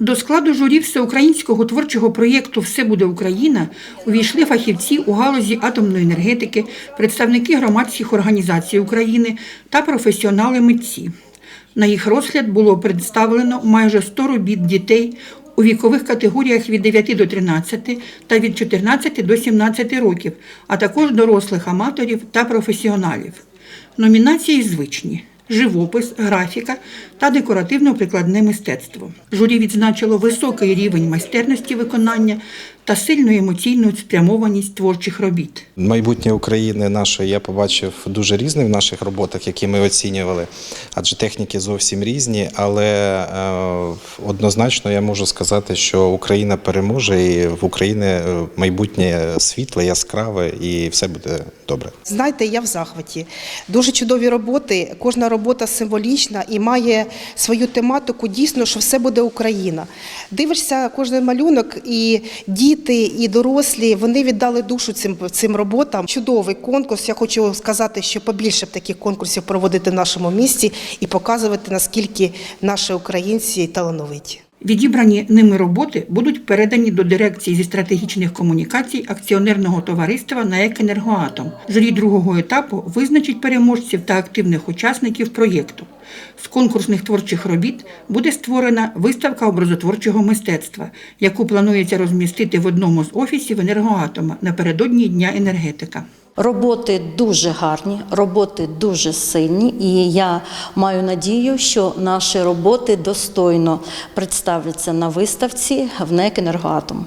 До складу журі всеукраїнського творчого проєкту Все буде Україна увійшли фахівці у галузі атомної енергетики, представники громадських організацій України та професіонали митці. На їх розгляд було представлено майже 100 робіт дітей у вікових категоріях від 9 до 13 та від 14 до 17 років, а також дорослих аматорів та професіоналів. Номінації звичні: живопис, графіка та декоративно-прикладне мистецтво. Журі відзначило високий рівень майстерності виконання та сильну емоційну спрямованість творчих робіт. Майбутнє України нашої я побачив дуже різне в наших роботах, які ми оцінювали, адже техніки зовсім різні. Але е, однозначно я можу сказати, що Україна переможе, і в Україні е, майбутнє світле, яскраве, і все буде добре. Знаєте, я в захваті. Дуже чудові роботи. Кожна робота символічна і має свою тематику. Дійсно, що все буде Україна. Дивишся кожен малюнок, і діти, і дорослі вони віддали душу цим цим роботам. Чудовий конкурс. Я хочу сказати, що побільше б таких конкурсів проводити в нашому місті і показувати наскільки наші українці талановиті. Відібрані ними роботи будуть передані до дирекції зі стратегічних комунікацій акціонерного товариства НАЕК «Енергоатом». Журі другого етапу визначить переможців та активних учасників проєкту. З конкурсних творчих робіт буде створена виставка образотворчого мистецтва, яку планується розмістити в одному з офісів енергоатома напередодні Дня енергетика. Роботи дуже гарні, роботи дуже сильні, і я маю надію, що наші роботи достойно представляться на виставці в НЕК «Енергоатом».